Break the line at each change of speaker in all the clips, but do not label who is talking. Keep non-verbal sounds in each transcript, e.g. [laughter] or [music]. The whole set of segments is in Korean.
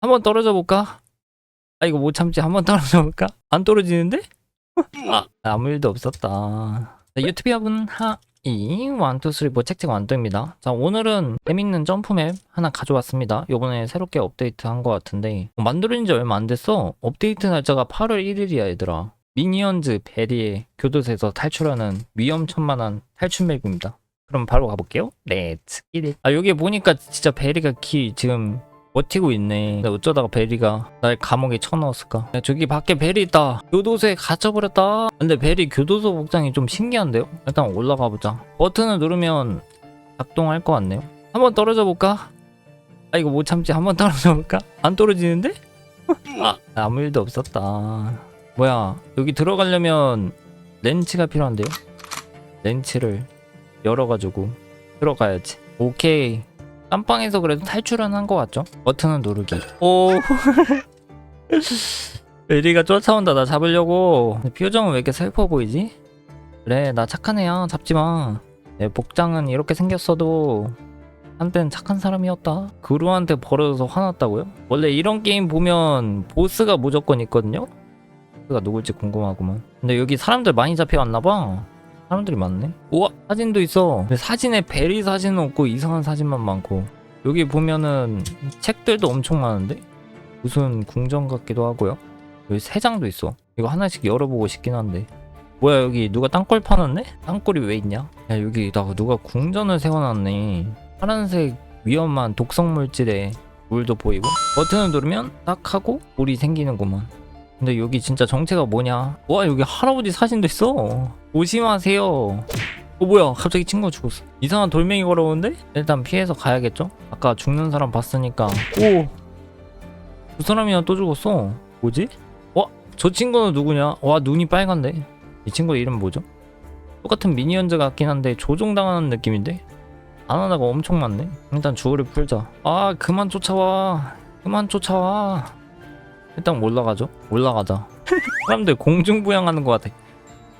한번 떨어져 볼까? 아 이거 못 참지 한번 떨어져 볼까? 안 떨어지는데? 아 아무 일도 없었다. 자, 유튜브 여러분 하이 원투 쓰리 뭐 책책 완도입니다. 자 오늘은 재밌는 점프맵 하나 가져왔습니다. 요번에 새롭게 업데이트한 것 같은데 어, 만들어진 지 얼마 안 됐어. 업데이트 날짜가 8월 1일이야 얘들아. 미니언즈 베리의 교도소에서 탈출하는 위험천만한 탈출 맵입니다. 그럼 바로 가볼게요. 렛츠 기릿. 아 여기 보니까 진짜 베리가 키 지금 버티고 있네. 어쩌다가 베리가 날 감옥에 쳐넣었을까? 야, 저기 밖에 베리 있다. 교도소에 갇혀버렸다. 근데 베리 교도소 복장이 좀 신기한데요? 일단 올라가 보자. 버튼을 누르면 작동할 것 같네요. 한번 떨어져 볼까? 아 이거 못 참지. 한번 [laughs] 떨어져 볼까? 안 떨어지는데? [laughs] 아 아무 일도 없었다. 뭐야 여기 들어가려면 렌치가 필요한데요? 렌치를 열어가지고 들어가야지. 오케이. 깜빵에서 그래도 탈출은 한 것 같죠? 버튼은 누르기. 오. [laughs] 베리가 쫓아온다. 나 잡으려고. 표정은 왜 이렇게 슬퍼 보이지? 그래, 나 착한 애야. 잡지 마. 내 복장은 이렇게 생겼어도 한때는 착한 사람이었다. 그루한테 벌어져서 화났다고요? 원래 이런 게임 보면 보스가 무조건 있거든요? 보스가 누굴지 궁금하구만. 근데 여기 사람들 많이 잡혀왔나봐. 사람들이 많네. 우와 사진도 있어. 사진에 베리 사진은 없고 이상한 사진만 많고 여기 보면은 책들도 엄청 많은데 무슨 궁전 같기도 하고요. 여기 세 장도 있어. 이거 하나씩 열어보고 싶긴 한데. 뭐야 여기 누가 땅굴 파놨네? 땅굴이 왜 있냐? 야 여기다가 누가 궁전을 세워놨네. 파란색 위험한 독성 물질에 물도 보이고 버튼을 누르면 딱 하고 물이 생기는구만. 근데 여기 진짜 정체가 뭐냐? 와 여기 할아버지 사진도 있어. 조심하세요. 어 뭐야 갑자기 친구가 죽었어. 이상한 돌멩이 걸어오는데? 일단 피해서 가야겠죠? 아까 죽는 사람 봤으니까 오! 그 사람이랑 또 죽었어. 뭐지? 와? 저 친구는 누구냐? 와 눈이 빨간데? 이 친구 이름 뭐죠? 똑같은 미니언즈 같긴 한데 조종당하는 느낌인데? 바나나가 엄청 많네. 일단 주어를 풀자. 아 그만 쫓아와. 그만 쫓아와. 일단 올라가죠. 올라가자. 사람들 공중부양하는 것 같아.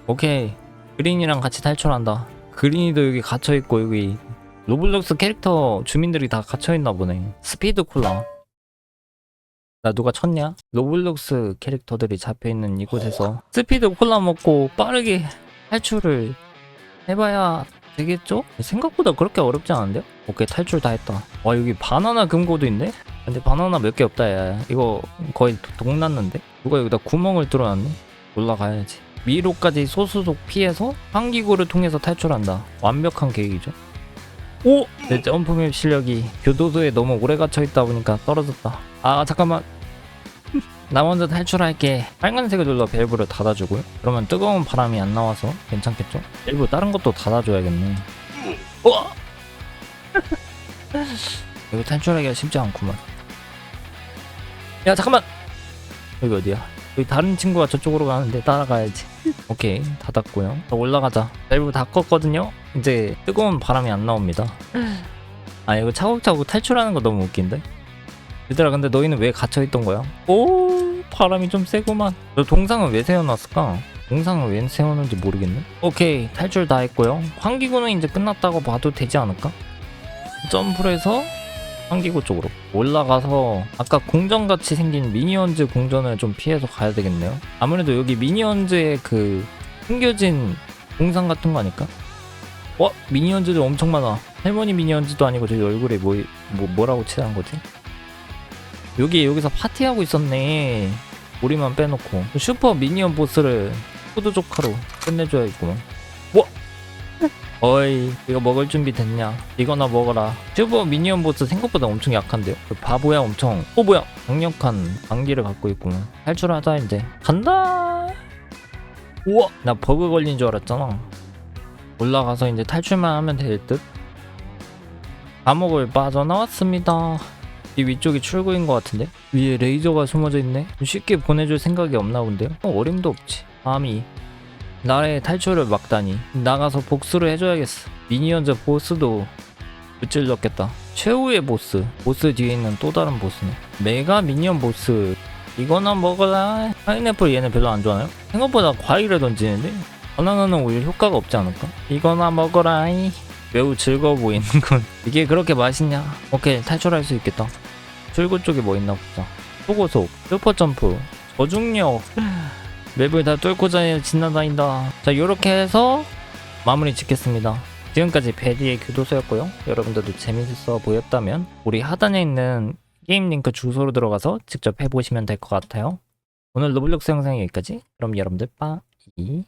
오케이. 그린이랑 같이 탈출한다. 그린이도 여기 갇혀있고 여기 로블록스 캐릭터 주민들이 다 갇혀있나 보네. 스피드 콜라. 나 누가 쳤냐? 로블록스 캐릭터들이 잡혀있는 이곳에서 스피드 콜라 먹고 빠르게 탈출을 해봐야 되겠죠? 생각보다 그렇게 어렵지 않은데요? 오케이 탈출 다 했다. 와 여기 바나나 금고도 있네? 근데 바나나 몇 개 없다 야 이거 거의 동났는데? 누가 여기다 구멍을 뚫어놨네? 올라가야지. 미로까지 소수속 피해서 환기구를 통해서 탈출한다. 완벽한 계획이죠. 오! 내 점프맵 실력이 교도소에 너무 오래 갇혀 있다 보니까 떨어졌다. 아 잠깐만. [laughs] 나 먼저 탈출할게. 빨간색을 눌러 밸브를 닫아주고요. 그러면 뜨거운 바람이 안 나와서 괜찮겠죠? 밸브 다른 것도 닫아줘야겠네. 우와! [laughs] 이거 탈출하기가 쉽지 않구만. 야 잠깐만! 여기 어디야? 여기 다른 친구가 저쪽으로 가는데 따라가야지. [laughs] 오케이 닫았고요. 자, 올라가자. 밸브 다 껐거든요. 이제 뜨거운 바람이 안 나옵니다. [laughs] 아 이거 차곡차곡 탈출하는 거 너무 웃긴데? 얘들아 근데 너희는 왜 갇혀있던 거야? 오 바람이 좀 세구만. 너 동상은 왜 세워놨을까? 동상을 왜 세우는지 모르겠네. 오케이 탈출 다 했고요. 환기구는 이제 끝났다고 봐도 되지 않을까? 점프를 해서 환기구 쪽으로 올라가서 아까 궁전같이 생긴 미니언즈 궁전을 좀 피해서 가야 되겠네요. 아무래도 여기 미니언즈의 그 숨겨진 동상 같은 거 아닐까? 와 미니언즈도 엄청 많아. 할머니 미니언즈도 아니고 저기 얼굴에 뭐, 뭐 뭐라고 칠한 거지? 여기 여기서 파티하고 있었네. 우리만 빼놓고 슈퍼 미니언 보스를 푸드 조카로 끝내줘야겠구만. 와 어이 이거 먹을 준비 됐냐? 이거나 먹어라. 슈퍼 미니언 보스 생각보다 엄청 약한데요? 그 바보야 엄청. 어 뭐야? 강력한 방기를 갖고 있구만. 탈출하자 이제. 간다! 우와! 나 버그 걸린 줄 알았잖아. 올라가서 이제 탈출만 하면 될 듯. 감옥을 빠져나왔습니다. 이 위쪽이 출구인 것 같은데? 위에 레이저가 숨어져 있네? 쉽게 보내줄 생각이 없나 본데요? 어, 어림도 없지. 감히 나의 탈출을 막다니 나가서 복수를 해줘야겠어. 미니언즈 보스도 무찔렀겠다. 최후의 보스. 보스 뒤에 있는 또 다른 보스네. 메가 미니언 보스. 이거나 먹어라 파인애플 얘네 별로 안 좋아하나요? 생각보다 과일을 던지는데? 바나나는 오히려 효과가 없지 않을까? 이거나 먹어라. 매우 즐거워 보이는군 [laughs] 이게 그렇게 맛있냐? 오케이 탈출할 수 있겠다. 출구 쪽에 뭐 있나 보자. 초고속, 슈퍼점프, 저중력, 맵을 다 뚫고 자- 지나다닌다. 자, 요렇게 해서 마무리 짓겠습니다. 지금까지 베리의 교도소였고요. 여러분들도 재밌어 보였다면 우리 하단에 있는 게임 링크 주소로 들어가서 직접 해보시면 될 것 같아요. 오늘 로블록스 영상 여기까지. 그럼 여러분들 빠이.